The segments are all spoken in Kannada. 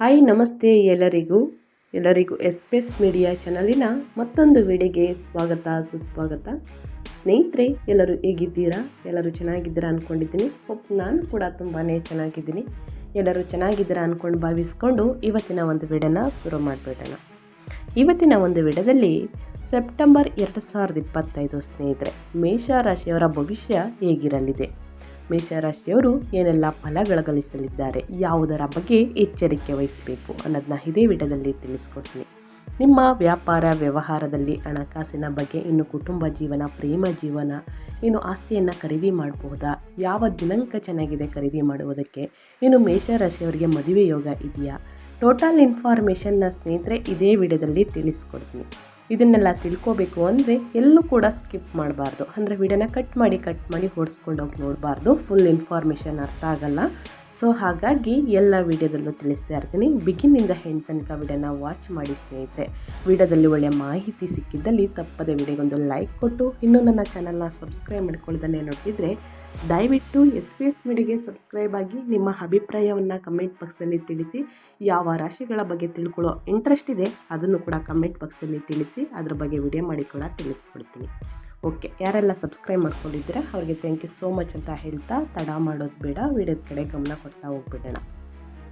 ಹಾಯ್, ನಮಸ್ತೆ ಎಲ್ಲರಿಗೂ. ಎಲ್ಲರಿಗೂ ಎಸ್ಪೆಸ್ ಮೀಡಿಯಾ ಚಾನಲಿನ ಮತ್ತೊಂದು ವಿಡಿಯೋಗೆ ಸ್ವಾಗತ, ಸುಸ್ವಾಗತ. ಸ್ನೇಹಿತರೆ, ಎಲ್ಲರೂ ಹೇಗಿದ್ದೀರಾ? ಎಲ್ಲರೂ ಚೆನ್ನಾಗಿದ್ದೀರಾ ಅಂದ್ಕೊಂಡಿದ್ದೀನಿ ನಾನು ಕೂಡ ತುಂಬಾ ಚೆನ್ನಾಗಿದ್ದೀನಿ. ಎಲ್ಲರೂ ಚೆನ್ನಾಗಿದ್ದೀರಾ ಅಂದ್ಕೊಂಡು ಭಾವಿಸ್ಕೊಂಡು ಇವತ್ತಿನ ಒಂದು ವಿಡಿಯೋನ ಶುರು ಮಾಡಿಬಿಡೋಣ. ಇವತ್ತಿನ ಒಂದು ವಿಡಿಯೋದಲ್ಲಿ ಸೆಪ್ಟೆಂಬರ್ ಎರಡು ಸಾವಿರದ ಇಪ್ಪತ್ತೈದು ಸ್ನೇಹಿತರೆ ಮೇಷ ರಾಶಿಯವರ ಭವಿಷ್ಯ ಹೇಗಿರಲಿದೆ? ಮೇಷರಾಶಿಯವರು ಏನೆಲ್ಲ ಫಲಗಳಗಳಿಸಲಿದ್ದಾರೆ ಯಾವುದರ ಬಗ್ಗೆ ಎಚ್ಚರಿಕೆ ವಹಿಸಬೇಕು ಅನ್ನೋದನ್ನ ಇದೇ ವಿಡಿಯೋದಲ್ಲಿ ತಿಳಿಸ್ಕೊಡ್ತೀನಿ. ನಿಮ್ಮ ವ್ಯಾಪಾರ ವ್ಯವಹಾರದಲ್ಲಿ ಹಣಕಾಸಿನ ಬಗ್ಗೆ ಇನ್ನು ಕುಟುಂಬ ಜೀವನ, ಪ್ರೇಮ ಜೀವನ, ಇನ್ನು ಆಸ್ತಿಯನ್ನು ಖರೀದಿ ಮಾಡಬಹುದಾ? ಯಾವ ದಿನಾಂಕ ಚೆನ್ನಾಗಿದೆ ಖರೀದಿ ಮಾಡುವುದಕ್ಕೆ? ಇನ್ನು ಮೇಷರಾಶಿಯವರಿಗೆ ಮದುವೆ ಯೋಗ ಇದೆಯಾ? ಟೋಟಲ್ ಇನ್ಫಾರ್ಮೇಷನ್ನ ಸ್ನೇಹಿತರೆ ಇದೇ ವಿಡಿಯೋದಲ್ಲಿ ತಿಳಿಸ್ಕೊಡ್ತೀನಿ. ಇದನ್ನೆಲ್ಲ ತಿಳ್ಕೋಬೇಕು ಅಂದರೆ ಎಲ್ಲೂ ಕೂಡ ಸ್ಕಿಪ್ ಮಾಡಬಾರ್ದು. ಅಂದರೆ ವಿಡಿಯೋನ ಕಟ್ ಮಾಡಿ ಕಟ್ ಮಾಡಿ ಹೊಡ್ಸ್ಕೊಂಡೋಗಿ ನೋಡಬಾರ್ದು. ಫುಲ್ ಇನ್ಫಾರ್ಮೇಷನ್ ಅರ್ಥ ಆಗಲ್ಲ. ಸೊ ಹಾಗಾಗಿ ಎಲ್ಲ ವಿಡಿಯೋದಲ್ಲೂ ತಿಳಿಸ್ತಾ ಇರ್ತೀನಿ. ಬಿಗಿನಿಂದ ಹೆಣ್ಣು ತನಕ ವಿಡಿಯೋನ ವಾಚ್ ಮಾಡಿ ಸ್ನೇಹಿತರೆ. ವಿಡಿಯೋದಲ್ಲಿ ಒಳ್ಳೆಯ ಮಾಹಿತಿ ಸಿಕ್ಕಿದ್ದಲ್ಲಿ ತಪ್ಪದೆ ವಿಡಿಯೋಗೊಂದು ಲೈಕ್ ಕೊಟ್ಟು, ಇನ್ನೂ ನನ್ನ ಚಾನಲ್ನ ಸಬ್ಸ್ಕ್ರೈಬ್ ಮಾಡ್ಕೊಳ್ಳೋದನ್ನೇ ನೋಡ್ತಿದ್ರೆ ದಯವಿಟ್ಟು ಎಸ್ ಪಿ ಎಸ್ ಮೀಡಿಗೆ ಸಬ್ಸ್ಕ್ರೈಬ್ ಆಗಿ ನಿಮ್ಮ ಅಭಿಪ್ರಾಯವನ್ನು ಕಮೆಂಟ್ ಬಾಕ್ಸಲ್ಲಿ ತಿಳಿಸಿ. ಯಾವ ರಾಶಿಗಳ ಬಗ್ಗೆ ತಿಳ್ಕೊಳ್ಳೋ ಇಂಟ್ರೆಸ್ಟ್ ಇದೆ, ಅದನ್ನು ಕೂಡ ಕಮೆಂಟ್ ಬಾಕ್ಸಲ್ಲಿ ತಿಳಿಸಿ, ಅದ್ರ ಬಗ್ಗೆ ವಿಡಿಯೋ ಮಾಡಿ ಕೂಡ ತಿಳಿಸ್ಕೊಡ್ತೀನಿ. ಓಕೆ ಯಾರೆಲ್ಲ ಸಬ್ಸ್ಕ್ರೈಬ್ ಮಾಡ್ಕೊಂಡಿದ್ದೀರಾ, ಅವ್ರಿಗೆ ಥ್ಯಾಂಕ್ ಯು ಸೋ ಮಚ್ ಅಂತ ಹೇಳ್ತಾ ತಡ ಮಾಡೋದು ಬೇಡ ವಿಡಿಯೋದ ಕಡೆ ಗಮನ ಕೊಡ್ತಾ ಹೋಗ್ಬಿಡೋಣ.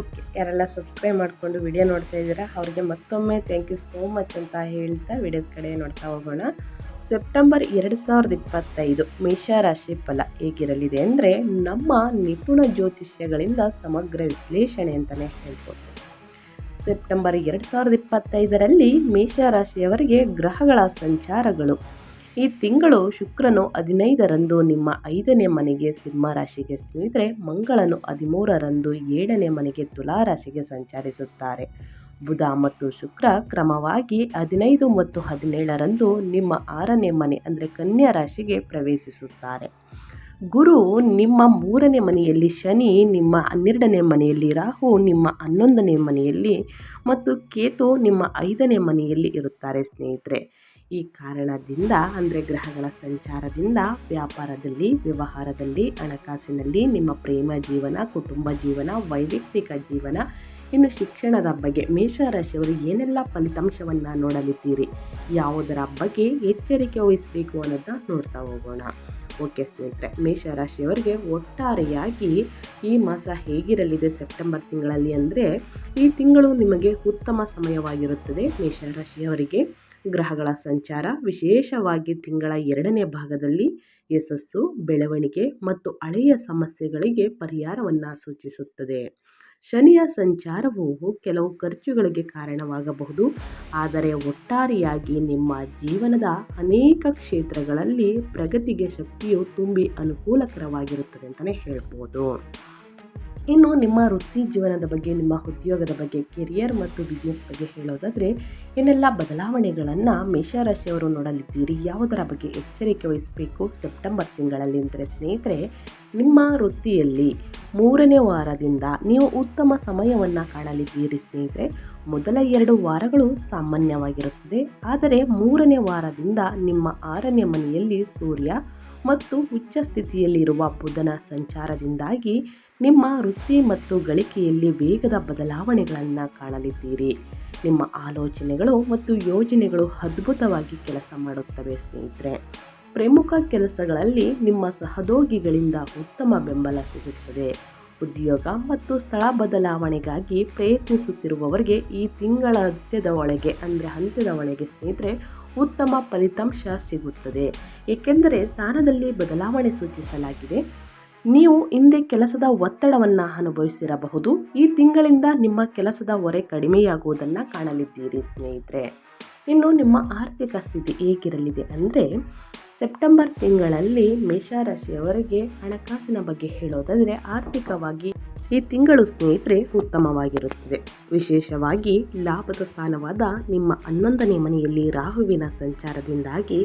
ಓಕೆ ಯಾರೆಲ್ಲ ಸಬ್ಸ್ಕ್ರೈಬ್ ಮಾಡಿಕೊಂಡು ವಿಡಿಯೋ ನೋಡ್ತಾ ಇದ್ದೀರಾ, ಅವ್ರಿಗೆ ಮತ್ತೊಮ್ಮೆ ಥ್ಯಾಂಕ್ ಯು ಸೋ ಮಚ್ ಅಂತ ಹೇಳ್ತಾ ವಿಡಿಯೋದ ಕಡೆ ನೋಡ್ತಾ ಹೋಗೋಣ. ಸೆಪ್ಟೆಂಬರ್ ಎರಡು ಸಾವಿರದ ಇಪ್ಪತ್ತೈದು ಮೇಷರಾಶಿ ಫಲ ಹೇಗಿರಲಿದೆ ಅಂದರೆ ನಮ್ಮ ನಿಪುಣ ಜ್ಯೋತಿಷ್ಯಗಳಿಂದ ಸಮಗ್ರ ವಿಶ್ಲೇಷಣೆ ಅಂತಲೇ ಹೇಳ್ಬೋದು. ಸೆಪ್ಟೆಂಬರ್ ಎರಡು ಸಾವಿರದ ಇಪ್ಪತ್ತೈದರಲ್ಲಿ ಮೇಷರಾಶಿಯವರಿಗೆ ಗ್ರಹಗಳ ಸಂಚಾರಗಳು ಈ ತಿಂಗಳು ಶುಕ್ರನು ಹದಿನೈದರಂದು ನಿಮ್ಮ ಐದನೇ ಮನೆಗೆ ಸಿಂಹ ರಾಶಿಗೆ ಸ್ನೇಹಿತರೆ, ಮಂಗಳನು ಹದಿಮೂರರಂದು ಏಳನೇ ಮನೆಗೆ ತುಲಾ ರಾಶಿಗೆ ಸಂಚರಿಸುತ್ತಾರೆ. ಬುಧ ಮತ್ತು ಶುಕ್ರ ಕ್ರಮವಾಗಿ ಹದಿನೈದು ಮತ್ತು ಹದಿನೇಳರಂದು ನಿಮ್ಮ ಆರನೇ ಮನೆ, ಅಂದರೆ ಕನ್ಯಾ ರಾಶಿಗೆ ಪ್ರವೇಶಿಸುತ್ತಾರೆ. ಗುರು, ನಿಮ್ಮ ಮೂರನೇ ಮನೆಯಲ್ಲಿ ಶನಿ, ನಿಮ್ಮ ಹನ್ನೆರಡನೇ ಮನೆಯಲ್ಲಿ ರಾಹು, ನಿಮ್ಮ ಹನ್ನೊಂದನೇ ಮನೆಯಲ್ಲಿ ಮತ್ತು ಕೇತು ನಿಮ್ಮ ಐದನೇ ಮನೆಯಲ್ಲಿ ಇರುತ್ತಾರೆ ಸ್ನೇಹಿತರೆ. ಈ ಕಾರಣದಿಂದ ಅಂದರೆ ಗ್ರಹಗಳ ಸಂಚಾರದಿಂದ, ವ್ಯಾಪಾರದಲ್ಲಿ, ವ್ಯವಹಾರದಲ್ಲಿ, ಹಣಕಾಸಿನಲ್ಲಿ ನಿಮ್ಮ ಪ್ರೇಮ ಜೀವನ, ಕುಟುಂಬ ಜೀವನ, ವೈಯಕ್ತಿಕ ಜೀವನ ಇನ್ನು ಶಿಕ್ಷಣದ ಬಗ್ಗೆ ಮೇಷರಾಶಿಯವರು ಏನೆಲ್ಲ ಫಲಿತಾಂಶವನ್ನು ನೋಡಲಿದ್ದೀರಿ? ಯಾವುದರ ಬಗ್ಗೆ ಎಚ್ಚರಿಕೆ ವಹಿಸಬೇಕು ಅನ್ನೋದನ್ನ ನೋಡ್ತಾ ಹೋಗೋಣ. ಓಕೆ ಸ್ನೇಹಿತರೆ, ಮೇಷರಾಶಿಯವರಿಗೆ ಒಟ್ಟಾರೆಯಾಗಿ ಈ ಮಾಸ ಹೇಗಿರಲಿದೆ ಸೆಪ್ಟೆಂಬರ್ ತಿಂಗಳಲ್ಲಿ ಅಂದರೆ, ಈ ತಿಂಗಳು ನಿಮಗೆ ಉತ್ತಮ ಸಮಯವಾಗಿರುತ್ತದೆ. ಮೇಷರಾಶಿಯವರಿಗೆ ಗ್ರಹಗಳ ಸಂಚಾರ, ವಿಶೇಷವಾಗಿ ತಿಂಗಳ ಎರಡನೇ ಭಾಗದಲ್ಲಿ ಯಶಸ್ಸು, ಬೆಳವಣಿಗೆ ಮತ್ತು ಹಳೆಯ ಸಮಸ್ಯೆಗಳಿಗೆ ಪರಿಹಾರವನ್ನು ಸೂಚಿಸುತ್ತದೆ. ಶನಿಯ ಸಂಚಾರವು ಕೆಲವು ಖರ್ಚುಗಳಿಗೆ ಕಾರಣವಾಗಬಹುದು. ಆದರೆ ಒಟ್ಟಾರೆಯಾಗಿ ನಿಮ್ಮ ಜೀವನದ ಅನೇಕ ಕ್ಷೇತ್ರಗಳಲ್ಲಿ ಪ್ರಗತಿಗೆ ಶಕ್ತಿಯು ತುಂಬಿ ಅನುಕೂಲಕರವಾಗಿರುತ್ತದೆ ಅಂತಲೇ ಹೇಳ್ಬೋದು. ಇನ್ನು ನಿಮ್ಮ ವೃತ್ತಿ ಜೀವನದ ಬಗ್ಗೆ, ನಿಮ್ಮ ಉದ್ಯೋಗದ ಬಗ್ಗೆ ಕೆರಿಯರ್ ಮತ್ತು ಬಿಸ್ನೆಸ್ ಬಗ್ಗೆ ಹೇಳೋದಾದರೆ, ಏನೆಲ್ಲ ಬದಲಾವಣೆಗಳನ್ನು ಮೇಷರಾಶಿಯವರು ನೋಡಲಿದ್ದೀರಿ, ಯಾವುದರ ಬಗ್ಗೆ ಎಚ್ಚರಿಕೆ ವಹಿಸಬೇಕು ಸೆಪ್ಟೆಂಬರ್ ತಿಂಗಳಲ್ಲಿ ಅಂದರೆ ಸ್ನೇಹಿತರೆ, ನಿಮ್ಮ ವೃತ್ತಿಯಲ್ಲಿ ಮೂರನೇ ವಾರದಿಂದ ನೀವು ಉತ್ತಮ ಸಮಯವನ್ನು ಕಾಣಲಿದ್ದೀರಿ ಸ್ನೇಹಿತರೆ. ಮೊದಲ ಎರಡು ವಾರಗಳು ಸಾಮಾನ್ಯವಾಗಿರುತ್ತದೆ, ಆದರೆ ಮೂರನೇ ವಾರದಿಂದ ನಿಮ್ಮ ಆರನೇ ಮನೆಯಲ್ಲಿ ಸೂರ್ಯ ಮತ್ತು ಉಚ್ಚ ಸ್ಥಿತಿಯಲ್ಲಿರುವ ಬುಧನ ಸಂಚಾರದಿಂದಾಗಿ ನಿಮ್ಮ ವೃತ್ತಿ ಮತ್ತು ಗಳಿಕೆಯಲ್ಲಿ ವೇಗದ ಬದಲಾವಣೆಗಳನ್ನು ಕಾಣಲಿದ್ದೀರಿ. ನಿಮ್ಮ ಆಲೋಚನೆಗಳು ಮತ್ತು ಯೋಜನೆಗಳು ಅದ್ಭುತವಾಗಿ ಕೆಲಸ ಮಾಡುತ್ತವೆ ಸ್ನೇಹಿತರೆ. ಪ್ರಮುಖ ಕೆಲಸಗಳಲ್ಲಿ ನಿಮ್ಮ ಸಹದೋಗಿಗಳಿಂದ ಉತ್ತಮ ಬೆಂಬಲ ಸಿಗುತ್ತದೆ. ಉದ್ಯೋಗ ಮತ್ತು ಸ್ಥಳ ಬದಲಾವಣೆಗಾಗಿ ಪ್ರಯತ್ನಿಸುತ್ತಿರುವವರಿಗೆ ಈ ತಿಂಗಳ ಅಂತ್ಯದ ಒಳಗೆ ಅಂದರೆ ಅಂತ್ಯದ ಒಳಗೆ ಸ್ನೇಹಿತರೆ ಉತ್ತಮ ಫಲಿತಾಂಶ ಸಿಗುತ್ತದೆ. ಏಕೆಂದರೆ ಸ್ಥಾನದಲ್ಲಿ ಬದಲಾವಣೆ ಸೂಚಿಸಲಾಗಿದೆ. ನೀವು ಹಿಂದೆ ಕೆಲಸದ ಒತ್ತಡವನ್ನು ಅನುಭವಿಸಿರಬಹುದು. ಈ ತಿಂಗಳಿಂದ ನಿಮ್ಮ ಕೆಲಸದ ಹೊರೆ ಕಡಿಮೆಯಾಗುವುದನ್ನು ಕಾಣಲಿದ್ದೀರಿ ಸ್ನೇಹಿತರೆ. ಇನ್ನು ನಿಮ್ಮ ಆರ್ಥಿಕ ಸ್ಥಿತಿ ಹೇಗಿರಲಿದೆ ಅಂದರೆ, ಸೆಪ್ಟೆಂಬರ್ ತಿಂಗಳಲ್ಲಿ ಮೇಷರಾಶಿಯವರಿಗೆ ಹಣಕಾಸಿನ ಬಗ್ಗೆ ಹೇಳೋದಾದರೆ ಆರ್ಥಿಕವಾಗಿ ಈ ತಿಂಗಳು ಸ್ನೇಹಿತರೆ ಉತ್ತಮವಾಗಿರುತ್ತದೆ. ವಿಶೇಷವಾಗಿ ಲಾಭದ ಸ್ಥಾನವಾದ ನಿಮ್ಮ ಹನ್ನೊಂದನೇ ಮನೆಯಲ್ಲಿ ರಾಹುವಿನ ಸಂಚಾರದಿಂದಾಗಿ,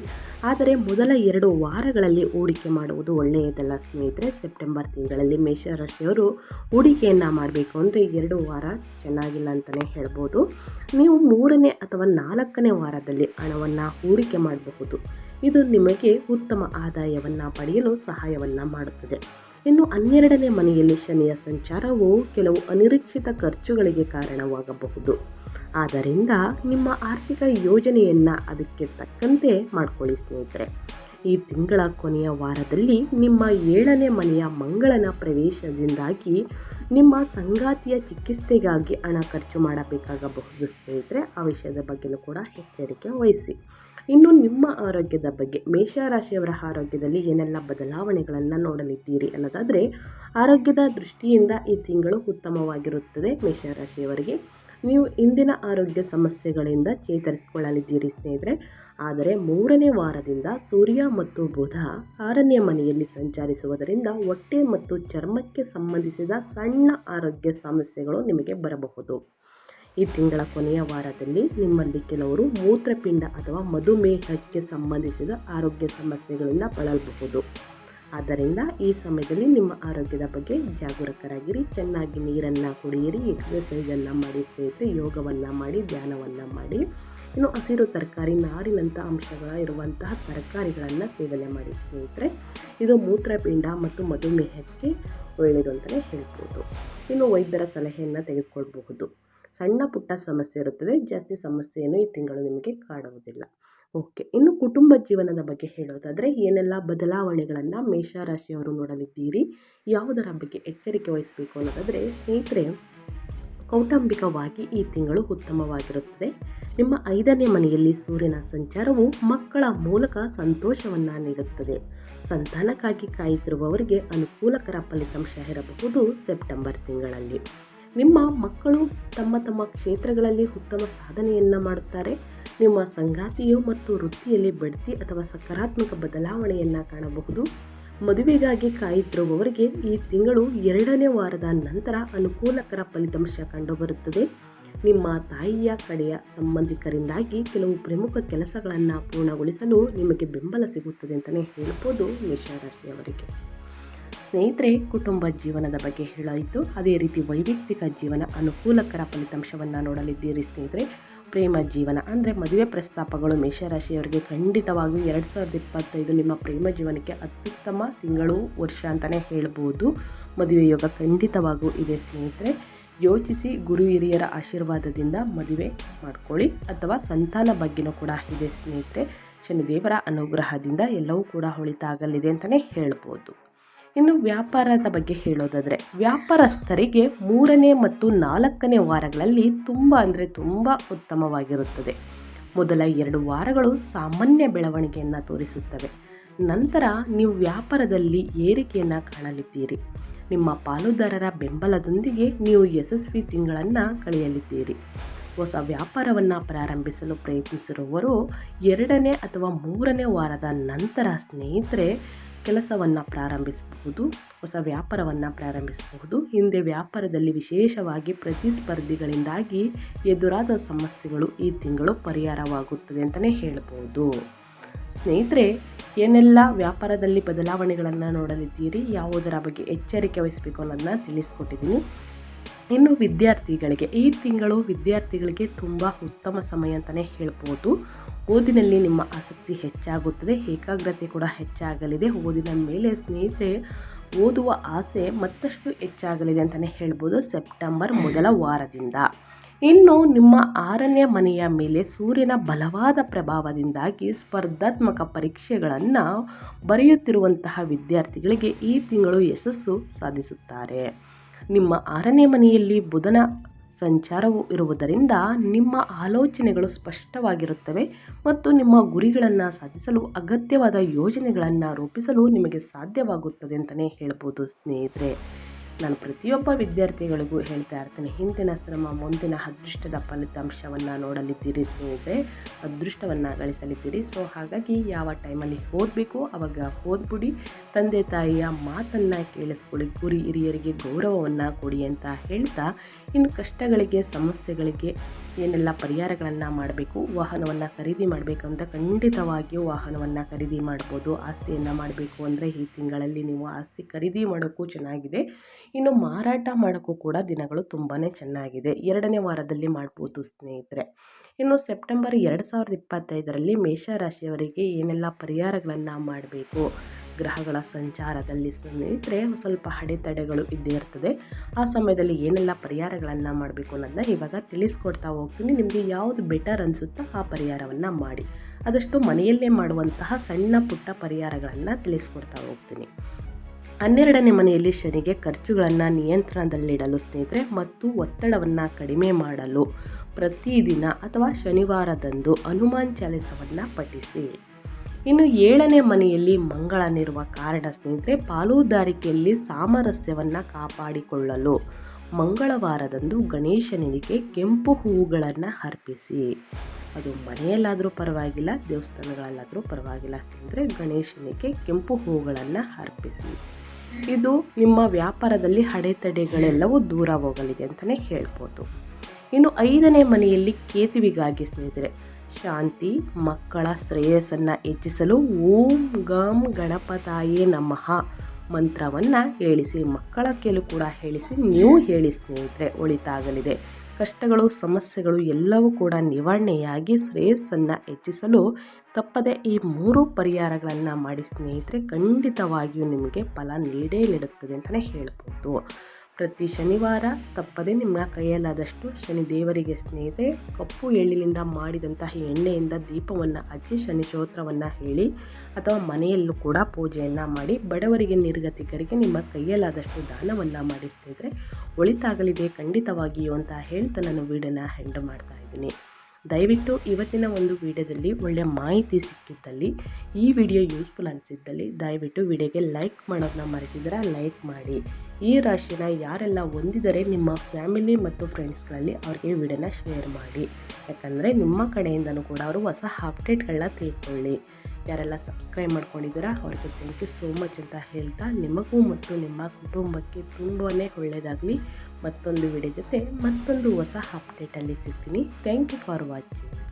ಆದರೆ ಮೊದಲ ಎರಡು ವಾರಗಳಲ್ಲಿ ಹೂಡಿಕೆ ಮಾಡುವುದು ಒಳ್ಳೆಯದಲ್ಲ ಸ್ನೇಹಿತರೆ. ಸೆಪ್ಟೆಂಬರ್ ತಿಂಗಳಲ್ಲಿ ಮೇಷರಾಶಿಯವರು ಹೂಡಿಕೆಯನ್ನು ಮಾಡಬೇಕು ಅಂದರೆ ಎರಡು ವಾರ ಚೆನ್ನಾಗಿಲ್ಲ ಅಂತಲೇ ಹೇಳ್ಬೋದು. ನೀವು ಮೂರನೇ ಅಥವಾ ನಾಲ್ಕನೇ ವಾರದಲ್ಲಿ ಹಣವನ್ನು ಹೂಡಿಕೆ ಮಾಡಬಹುದು. ಇದು ನಿಮಗೆ ಉತ್ತಮ ಆದಾಯವನ್ನು ಪಡೆಯಲು ಸಹಾಯವನ್ನು ಮಾಡುತ್ತದೆ. ಇನ್ನು ಹನ್ನೆರಡನೇ ಮನೆಯಲ್ಲಿ ಶನಿಯ ಸಂಚಾರವು ಕೆಲವು ಅನಿರೀಕ್ಷಿತ ಖರ್ಚುಗಳಿಗೆ ಕಾರಣವಾಗಬಹುದು. ಆದ್ದರಿಂದ ನಿಮ್ಮ ಆರ್ಥಿಕ ಯೋಜನೆಯನ್ನು ಅದಕ್ಕೆ ತಕ್ಕಂತೆ ಮಾಡಿಕೊಳ್ಳಿ ಸ್ನೇಹಿತರೆ. ಈ ತಿಂಗಳ ಕೊನೆಯ ವಾರದಲ್ಲಿ ನಿಮ್ಮ ಏಳನೇ ಮನೆಯ ಮಂಗಳನ ಪ್ರವೇಶದಿಂದಾಗಿ ನಿಮ್ಮ ಸಂಗಾತಿಯ ಚಿಕಿತ್ಸೆಗಾಗಿ ಹಣ ಖರ್ಚು ಮಾಡಬೇಕಾಗಬಹುದು ಸ್ನೇಹಿತರೆ. ಆ ವಿಷಯದ ಬಗ್ಗೆಯೂ ಕೂಡ ಎಚ್ಚರಿಕೆ ವಹಿಸಿ. ಇನ್ನು ನಿಮ್ಮ ಆರೋಗ್ಯದ ಬಗ್ಗೆ ಮೇಷರಾಶಿಯವರ ಆರೋಗ್ಯದಲ್ಲಿ ಏನೆಲ್ಲ ಬದಲಾವಣೆಗಳನ್ನು ನೋಡಲಿದ್ದೀರಿ ಅನ್ನೋದಾದರೆ, ಆರೋಗ್ಯದ ದೃಷ್ಟಿಯಿಂದ ಈ ತಿಂಗಳು ಉತ್ತಮವಾಗಿರುತ್ತದೆ ಮೇಷರಾಶಿಯವರಿಗೆ. ನೀವು ಇಂದಿನ ಆರೋಗ್ಯ ಸಮಸ್ಯೆಗಳಿಂದ ಚೇತರಿಸಿಕೊಳ್ಳಲಿದ್ದೀರಿ ಸ್ನೇಹಿತರೆ. ಆದರೆ ಮೂರನೇ ವಾರದಿಂದ ಸೂರ್ಯ ಮತ್ತು ಬುಧ ಆರನೇ ಮನೆಯಲ್ಲಿ ಸಂಚರಿಸುವುದರಿಂದ ಹೊಟ್ಟೆ ಮತ್ತು ಚರ್ಮಕ್ಕೆ ಸಂಬಂಧಿಸಿದ ಸಣ್ಣ ಆರೋಗ್ಯ ಸಮಸ್ಯೆಗಳು ನಿಮಗೆ ಬರಬಹುದು. ಈ ತಿಂಗಳ ಕೊನೆಯ ವಾರದಲ್ಲಿ ನಿಮ್ಮಲ್ಲಿ ಕೆಲವರು ಮೂತ್ರಪಿಂಡ ಅಥವಾ ಮಧುಮೇಹಕ್ಕೆ ಸಂಬಂಧಿಸಿದ ಆರೋಗ್ಯ ಸಮಸ್ಯೆಗಳಿಂದ ಬಳಲಬಹುದು. ಆದ್ದರಿಂದ ಈ ಸಮಯದಲ್ಲಿ ನಿಮ್ಮ ಆರೋಗ್ಯದ ಬಗ್ಗೆ ಜಾಗರೂಕರಾಗಿರಿ. ಚೆನ್ನಾಗಿ ನೀರನ್ನು ಕುಡಿಯಿರಿ. ಎಕ್ಸಸೈಸನ್ನು ಮಾಡಿ, ಸ್ನೇಹಿತರೆ, ಯೋಗವನ್ನು ಮಾಡಿ, ಧ್ಯಾನವನ್ನು ಮಾಡಿ. ಇನ್ನು ಹಸಿರು ತರಕಾರಿ, ನಾರಿನಂಥ ಅಂಶಗಳ ಇರುವಂತಹ ತರಕಾರಿಗಳನ್ನು ಸೇವನೆ ಮಾಡಿ, ಸ್ನೇಹಿತರೆ. ಇದು ಮೂತ್ರಪಿಂಡ ಮತ್ತು ಮಧುಮೇಹಕ್ಕೆ ಒಳ್ಳೆಯದು ಅಂತಲೇ ಹೇಳ್ಬೋದು. ಇನ್ನು ವೈದ್ಯರ ಸಲಹೆಯನ್ನು ತೆಗೆದುಕೊಳ್ಬಹುದು. ಸಣ್ಣ ಪುಟ್ಟ ಸಮಸ್ಯೆ ಇರುತ್ತದೆ, ಜಾಸ್ತಿ ಸಮಸ್ಯೆಯನ್ನು ಈ ತಿಂಗಳು ನಿಮಗೆ ಕಾಡುವುದಿಲ್ಲ. ಓಕೆ ಇನ್ನು ಕುಟುಂಬ ಜೀವನದ ಬಗ್ಗೆ ಹೇಳೋದಾದರೆ, ಏನೆಲ್ಲ ಬದಲಾವಣೆಗಳನ್ನು ಮೇಷರಾಶಿಯವರು ನೋಡಲಿದ್ದೀರಿ, ಯಾವುದರ ಬಗ್ಗೆ ಎಚ್ಚರಿಕೆ ವಹಿಸಬೇಕು ಅನ್ನೋದಾದರೆ, ಸ್ನೇಹಿತರೆ, ಕೌಟುಂಬಿಕವಾಗಿ ಈ ತಿಂಗಳು ಉತ್ತಮವಾಗಿರುತ್ತದೆ. ನಿಮ್ಮ ಐದನೇ ಮನೆಯಲ್ಲಿ ಸೂರ್ಯನ ಸಂಚಾರವು ಮಕ್ಕಳ ಮೂಲಕ ಸಂತೋಷವನ್ನು ನೀಡುತ್ತದೆ. ಸಂತಾನಕ್ಕಾಗಿ ಕಾಯುತ್ತಿರುವವರಿಗೆ ಅನುಕೂಲಕರ ಫಲಿತಾಂಶ ಇರಬಹುದು ಸೆಪ್ಟೆಂಬರ್ ತಿಂಗಳಲ್ಲಿ. ನಿಮ್ಮ ಮಕ್ಕಳು ತಮ್ಮ ತಮ್ಮ ಕ್ಷೇತ್ರಗಳಲ್ಲಿ ಉತ್ತಮ ಸಾಧನೆಯನ್ನು ಮಾಡುತ್ತಾರೆ. ನಿಮ್ಮ ಸಂಗಾತಿಯು ಮತ್ತು ವೃತ್ತಿಯಲ್ಲಿ ಬಡ್ತಿ ಅಥವಾ ಸಕಾರಾತ್ಮಕ ಬದಲಾವಣೆಯನ್ನು ಕಾಣಬಹುದು. ಮದುವೆಗಾಗಿ ಕಾಯುತ್ತಿರುವವರಿಗೆ ಈ ತಿಂಗಳು ಎರಡನೇ ವಾರದ ನಂತರ ಅನುಕೂಲಕರ ಫಲಿತಾಂಶ ಕಂಡುಬರುತ್ತದೆ. ನಿಮ್ಮ ತಾಯಿಯ ಕಡೆಯ ಸಂಬಂಧಿಕರಿಂದಾಗಿ ಕೆಲವು ಪ್ರಮುಖ ಕೆಲಸಗಳನ್ನು ಪೂರ್ಣಗೊಳಿಸಲು ನಿಮಗೆ ಬೆಂಬಲ ಸಿಗುತ್ತದೆ ಅಂತಲೇ ಹೇಳ್ಬೋದು ಮೇಷರಾಶಿಯವರಿಗೆ ಸ್ನೇಹಿತರೆ, ಕುಟುಂಬ ಜೀವನದ ಬಗ್ಗೆ ಹೇಳಾಯಿತು. ಅದೇ ರೀತಿ ವೈಯಕ್ತಿಕ ಜೀವನ ಅನುಕೂಲಕರ ಫಲಿತಾಂಶವನ್ನು ನೋಡಲಿದ್ದೀರಿ ಸ್ನೇಹಿತರೆ. ಪ್ರೇಮ ಜೀವನ ಅಂದರೆ ಮದುವೆ ಪ್ರಸ್ತಾಪಗಳು ಮೇಷರಾಶಿಯವರಿಗೆ ಖಂಡಿತವಾಗಿಯೂ ಎರಡು ಸಾವಿರದ ಇಪ್ಪತ್ತೈದು ನಿಮ್ಮ ಪ್ರೇಮ ಜೀವನಕ್ಕೆ ಅತ್ಯುತ್ತಮ ತಿಂಗಳು, ವರ್ಷ ಅಂತಲೇ ಹೇಳ್ಬೋದು. ಮದುವೆ ಯೋಗ ಖಂಡಿತವಾಗೂ ಇದೆ ಸ್ನೇಹಿತರೆ. ಯೋಚಿಸಿ ಗುರು ಹಿರಿಯರ ಆಶೀರ್ವಾದದಿಂದ ಮದುವೆ ಮಾಡ್ಕೊಳ್ಳಿ ಅಥವಾ ಸಂತಾನ ಬಗ್ಗೆನೂ ಕೂಡ ಇದೆ ಸ್ನೇಹಿತರೆ. ಶನಿದೇವರ ಅನುಗ್ರಹದಿಂದ ಎಲ್ಲವೂ ಕೂಡ ಹೊಳಿತಾಗಲಿದೆ ಅಂತಲೇ ಹೇಳ್ಬೋದು. ಇನ್ನು ವ್ಯಾಪಾರದ ಬಗ್ಗೆ ಹೇಳೋದಾದರೆ, ವ್ಯಾಪಾರಸ್ಥರಿಗೆ ಮೂರನೇ ಮತ್ತು ನಾಲ್ಕನೇ ವಾರಗಳಲ್ಲಿ ತುಂಬ ಅಂದರೆ ತುಂಬ ಉತ್ತಮವಾಗಿರುತ್ತದೆ. ಮೊದಲ ಎರಡು ವಾರಗಳು ಸಾಮಾನ್ಯ ಬೆಳವಣಿಗೆಯನ್ನು ತೋರಿಸುತ್ತವೆ. ನಂತರ ನೀವು ವ್ಯಾಪಾರದಲ್ಲಿ ಏರಿಕೆಯನ್ನು ಕಾಣಲಿದ್ದೀರಿ. ನಿಮ್ಮ ಪಾಲುದಾರರ ಬೆಂಬಲದೊಂದಿಗೆ ನೀವು ಯಶಸ್ವಿ ತಿಂಗಳನ್ನು ಕಳೆಯಲಿದ್ದೀರಿ. ಹೊಸ ವ್ಯಾಪಾರವನ್ನು ಪ್ರಾರಂಭಿಸಲು ಪ್ರಯತ್ನಿಸಿರುವವರು ಎರಡನೇ ಅಥವಾ ಮೂರನೇ ವಾರದ ನಂತರ ಸ್ನೇಹಿತರೆ ಕೆಲಸವನ್ನು ಪ್ರಾರಂಭಿಸಬಹುದು, ಹೊಸ ವ್ಯಾಪಾರವನ್ನು ಪ್ರಾರಂಭಿಸಬಹುದು. ಹಿಂದೆ ವ್ಯಾಪಾರದಲ್ಲಿ ವಿಶೇಷವಾಗಿ ಪ್ರತಿಸ್ಪರ್ಧಿಗಳಿಂದಾಗಿ ಎದುರಾದ ಸಮಸ್ಯೆಗಳು ಈ ತಿಂಗಳು ಪರಿಹಾರವಾಗುತ್ತದೆ ಅಂತಲೇ ಹೇಳ್ಬೋದು. ಸ್ನೇಹಿತರೆ, ಏನೆಲ್ಲ ವ್ಯಾಪಾರದಲ್ಲಿ ಬದಲಾವಣೆಗಳನ್ನು ನೋಡಲಿದ್ದೀರಿ? ಯಾವುದರ ಬಗ್ಗೆ ಎಚ್ಚರಿಕೆ ವಹಿಸಬೇಕು ಅನ್ನೋದನ್ನ ತಿಳಿಸ್ಕೊಟ್ಟಿದ್ದೀನಿ. ಇನ್ನು ವಿದ್ಯಾರ್ಥಿಗಳಿಗೆ, ಈ ತಿಂಗಳು ವಿದ್ಯಾರ್ಥಿಗಳಿಗೆ ತುಂಬ ಉತ್ತಮ ಸಮಯ ಅಂತಲೇ ಹೇಳ್ಬೋದು. ಓದಿನಲ್ಲಿ ನಿಮ್ಮ ಆಸಕ್ತಿ ಹೆಚ್ಚಾಗುತ್ತದೆ, ಏಕಾಗ್ರತೆ ಕೂಡ ಹೆಚ್ಚಾಗಲಿದೆ. ಓದಿನ ಮೇಲೆ ಸ್ನೇಹಿತರೆ, ಓದುವ ಆಸೆ ಮತ್ತಷ್ಟು ಹೆಚ್ಚಾಗಲಿದೆ ಅಂತಲೇ ಹೇಳ್ಬೋದು ಸೆಪ್ಟೆಂಬರ್ ಮೊದಲ ವಾರದಿಂದ. ಇನ್ನು ನಿಮ್ಮ ಆರನೇ ಮನೆಯ ಮೇಲೆ ಸೂರ್ಯನ ಬಲವಾದ ಪ್ರಭಾವದಿಂದಾಗಿ ಸ್ಪರ್ಧಾತ್ಮಕ ಪರೀಕ್ಷೆಗಳನ್ನು ಬರೆಯುತ್ತಿರುವಂತಹ ವಿದ್ಯಾರ್ಥಿಗಳಿಗೆ ಈ ತಿಂಗಳು ಯಶಸ್ಸು ಸಾಧಿಸುತ್ತಾರೆ. ನಿಮ್ಮ ಆರನೇ ಮನೆಯಲ್ಲಿ ಬುಧನ ಸಂಚಾರವು ಇರುವುದರಿಂದ ನಿಮ್ಮ ಆಲೋಚನೆಗಳು ಸ್ಪಷ್ಟವಾಗಿರುತ್ತವೆ ಮತ್ತು ನಿಮ್ಮ ಗುರಿಗಳನ್ನು ಸಾಧಿಸಲು ಅಗತ್ಯವಾದ ಯೋಜನೆಗಳನ್ನು ರೂಪಿಸಲು ನಿಮಗೆ ಸಾಧ್ಯವಾಗುತ್ತದೆ ಅಂತಲೇ ಹೇಳ್ಬೋದು ಸ್ನೇಹಿತರೆ. ನಾನು ಪ್ರತಿಯೊಬ್ಬ ವಿದ್ಯಾರ್ಥಿಗಳಿಗೂ ಹೇಳ್ತಾ ಇರ್ತೇನೆ, ಹಿಂದಿನ ಶ್ರಮ, ಮುಂದಿನ ಅದೃಷ್ಟದ ಫಲಿತಾಂಶವನ್ನು ನೋಡಲಿದ್ದೀರಿ ಸ್ನೇಹಿತರೆ, ಅದೃಷ್ಟವನ್ನು ಗಳಿಸಲಿದ್ದೀರಿ. ಸೊ ಹಾಗಾಗಿ ಯಾವ ಟೈಮಲ್ಲಿ ಓದಬೇಕು ಅವಾಗ ಓದ್ಬಿಡಿ. ತಂದೆ, ತಾಯಿಯ ಮಾತನ್ನು ಕೇಳಿಸ್ಕೊಳ್ಳಿ, ಗುರಿ ಹಿರಿಯರಿಗೆ ಗೌರವವನ್ನು ಕೊಡಿ ಅಂತ ಹೇಳ್ತಾ, ಇನ್ನು ಕಷ್ಟಗಳಿಗೆ, ಸಮಸ್ಯೆಗಳಿಗೆ ಏನೆಲ್ಲ ಪರಿಹಾರಗಳನ್ನು ಮಾಡಬೇಕು, ವಾಹನವನ್ನು ಖರೀದಿ ಅಂತ ಖಂಡಿತವಾಗಿಯೂ ವಾಹನವನ್ನು ಖರೀದಿ ಮಾಡ್ಬೋದು. ಆಸ್ತಿಯನ್ನು ಮಾಡಬೇಕು ಅಂದರೆ ಈ ತಿಂಗಳಲ್ಲಿ ನೀವು ಆಸ್ತಿ ಖರೀದಿ ಮಾಡೋಕ್ಕೂ ಚೆನ್ನಾಗಿದೆ. ಇನ್ನು ಮಾರಾಟ ಮಾಡೋಕ್ಕೂ ಕೂಡ ದಿನಗಳು ತುಂಬಾ ಚೆನ್ನಾಗಿದೆ. ಎರಡನೇ ವಾರದಲ್ಲಿ ಮಾಡ್ಬೋದು ಸ್ನೇಹಿತರೆ. ಇನ್ನು ಸೆಪ್ಟೆಂಬರ್ ಎರಡು ಸಾವಿರದ ಇಪ್ಪತ್ತೈದರಲ್ಲಿ ಮೇಷರಾಶಿಯವರಿಗೆ ಏನೆಲ್ಲ ಪರಿಹಾರಗಳನ್ನು ಮಾಡಬೇಕು? ಗ್ರಹಗಳ ಸಂಚಾರದಲ್ಲಿ ಸ್ನೇಹಿತರೆ ಸ್ವಲ್ಪ ಅಡೆತಡೆಗಳು ಇದ್ದೇ ಇರ್ತದೆ. ಆ ಸಮಯದಲ್ಲಿ ಏನೆಲ್ಲ ಪರಿಹಾರಗಳನ್ನು ಮಾಡಬೇಕು ಅನ್ನೋದನ್ನ ಇವಾಗ ತಿಳಿಸ್ಕೊಡ್ತಾ ಹೋಗ್ತೀನಿ. ನಿಮಗೆ ಯಾವುದು ಬೆಟರ್ ಅನಿಸುತ್ತೋ ಆ ಪರಿಹಾರವನ್ನು ಮಾಡಿ. ಆದಷ್ಟು ಮನೆಯಲ್ಲೇ ಮಾಡುವಂತಹ ಸಣ್ಣ ಪುಟ್ಟ ಪರಿಹಾರಗಳನ್ನು ತಿಳಿಸ್ಕೊಡ್ತಾ ಹೋಗ್ತೀನಿ. ಹನ್ನೆರಡನೇ ಮನೆಯಲ್ಲಿ ಶನಿಗೆ ಖರ್ಚುಗಳನ್ನು ನಿಯಂತ್ರಣದಲ್ಲಿಡಲು ಸ್ನೇಹಿತರೆ ಮತ್ತು ಒತ್ತಡವನ್ನು ಕಡಿಮೆ ಮಾಡಲು ಪ್ರತಿದಿನ ಅಥವಾ ಶನಿವಾರದಂದು ಹನುಮಾನ್ ಚಾಲಿಸವನ್ನು ಪಠಿಸಿ. ಇನ್ನು ಏಳನೇ ಮನೆಯಲ್ಲಿ ಮಂಗಳನಿರುವ ಕಾರಣ ಸ್ನೇಹಿತರೆ ಪಾಲುದಾರಿಕೆಯಲ್ಲಿ ಸಾಮರಸ್ಯವನ್ನು ಕಾಪಾಡಿಕೊಳ್ಳಲು ಮಂಗಳವಾರದಂದು ಗಣೇಶನಿಗೆ ಕೆಂಪು ಹೂವುಗಳನ್ನು ಅರ್ಪಿಸಿ. ಅದು ಮನೆಯಲ್ಲಾದರೂ ಪರವಾಗಿಲ್ಲ, ದೇವಸ್ಥಾನಗಳಲ್ಲಾದರೂ ಪರವಾಗಿಲ್ಲ ಸ್ನೇಹಿತರೆ ಗಣೇಶನಿಗೆ ಕೆಂಪು ಹೂವುಗಳನ್ನು ಅರ್ಪಿಸಿ. ಇದು ನಿಮ್ಮ ವ್ಯಾಪಾರದಲ್ಲಿ ಅಡೆತಡೆಗಳೆಲ್ಲವೂ ದೂರ ಹೋಗಲಿದೆ ಅಂತಲೇ ಹೇಳ್ಬೋದು. ಇನ್ನು ಐದನೇ ಮನೆಯಲ್ಲಿ ಕೇತುವಿಗಾಗಿ ಸ್ನೇಹಿತರೆ, ಶಾಂತಿ, ಮಕ್ಕಳ ಶ್ರೇಯಸ್ಸನ್ನು ಹೆಚ್ಚಿಸಲು ಓಂ ಗಂ ಗಣಪತಾಯೇ ನಮಃ ಮಂತ್ರವನ್ನು ಹೇಳಿಸಿ, ಮಕ್ಕಳ ಕೇಳು ಕೂಡ ಹೇಳಿಸಿ, ನೀವು ಹೇಳಿ ಸ್ನೇಹಿತರೆ, ಒಳಿತಾಗಲಿದೆ. ಕಷ್ಟಗಳು, ಸಮಸ್ಯೆಗಳು ಎಲ್ಲವೂ ಕೂಡ ನಿವಾರಣೆಯಾಗಿ ಶ್ರೇಯಸ್ಸನ್ನು ಹೆಚ್ಚಿಸಲು ತಪ್ಪದೆ ಈ ಮೂರು ಪರಿಹಾರಗಳನ್ನು ಮಾಡಿ ಸ್ನೇಹಿತರೆ, ಖಂಡಿತವಾಗಿಯೂ ನಿಮಗೆ ಫಲ ನೀಡೇ ನೀಡುತ್ತದೆ ಅಂತಲೇ ಹೇಳ್ಬೋದು. ಪ್ರತಿ ಶನಿವಾರ ತಪ್ಪದೆ ನಿಮ್ಮ ಕೈಯಲ್ಲಾದಷ್ಟು ಶನಿ ದೇವರಿಗೆ ಸ್ನೇಹಿತರೆ ಕಪ್ಪು ಎಳ್ಳಿನಿಂದ ಮಾಡಿದಂತಹ ಎಣ್ಣೆಯಿಂದ ದೀಪವನ್ನು ಹಚ್ಚಿ ಶನಿ ಸ್ತೋತ್ರವನ್ನು ಹೇಳಿ ಅಥವಾ ಮನೆಯಲ್ಲೂ ಕೂಡ ಪೂಜೆಯನ್ನು ಮಾಡಿ ಬಡವರಿಗೆ, ನಿರ್ಗತಿಕರಿಗೆ ನಿಮ್ಮ ಕೈಯಲ್ಲಾದಷ್ಟು ದಾನವನ್ನು ಮಾಡಿ ಸ್ನೇಹಿತರೆ ಒಳಿತಾಗಲಿದೆ ಖಂಡಿತವಾಗಿಯೂ ಅಂತ ಹೇಳ್ತಾ ನಾನು ವೀಡಿಯೋನ ಹೆಂಡ್ ಮಾಡ್ತಾ ಇದ್ದೀನಿ. ದಯವಿಟ್ಟು ಇವತ್ತಿನ ಒಂದು ವಿಡಿಯೋದಲ್ಲಿ ಒಳ್ಳೆಯ ಮಾಹಿತಿ ಸಿಕ್ಕಿದ್ದಲ್ಲಿ, ಈ ವಿಡಿಯೋ ಯೂಸ್ಫುಲ್ ಅನಿಸಿದ್ದಲ್ಲಿ ದಯವಿಟ್ಟು ವಿಡಿಯೋಗೆ ಲೈಕ್ ಮಾಡೋದನ್ನ ಮರೆತಿದ್ರೆ ಲೈಕ್ ಮಾಡಿ. ಈ ರಾಶಿನ ಯಾರೆಲ್ಲ ಹೊಂದಿದರೆ ನಿಮ್ಮ ಫ್ಯಾಮಿಲಿ ಮತ್ತು ಫ್ರೆಂಡ್ಸ್ಗಳಲ್ಲಿ ಅವ್ರಿಗೆ ವಿಡಿಯೋನ ಶೇರ್ ಮಾಡಿ. ಯಾಕಂದರೆ ನಿಮ್ಮ ಕಡೆಯಿಂದನೂ ಕೂಡ ಅವರು ಹೊಸ ಅಪ್ಡೇಟ್ಗಳನ್ನ ತಿಳ್ಕೊಳ್ಳಿ. ಯಾರೆಲ್ಲ ಸಬ್ಸ್ಕ್ರೈಬ್ ಮಾಡ್ಕೊಂಡಿದ್ದೀರಾ, ಅವ್ರಿಗೆ ಥ್ಯಾಂಕ್ ಯು ಸೋ ಮಚ್ ಅಂತ ಹೇಳ್ತಾ ನಿಮಗೂ ಮತ್ತು ನಿಮ್ಮ ಕುಟುಂಬಕ್ಕೆ ತುಂಬಾ ಒಳ್ಳೆಯದಾಗಲಿ ಮತ್ತೊಂದು ವಿಡಿಯೋ ಜೊತೆ ಮತ್ತೊಂದು ಹೊಸ ಅಪ್ಡೇಟಲ್ಲಿ ಸಿಗ್ತೀನಿ. Thank you for watching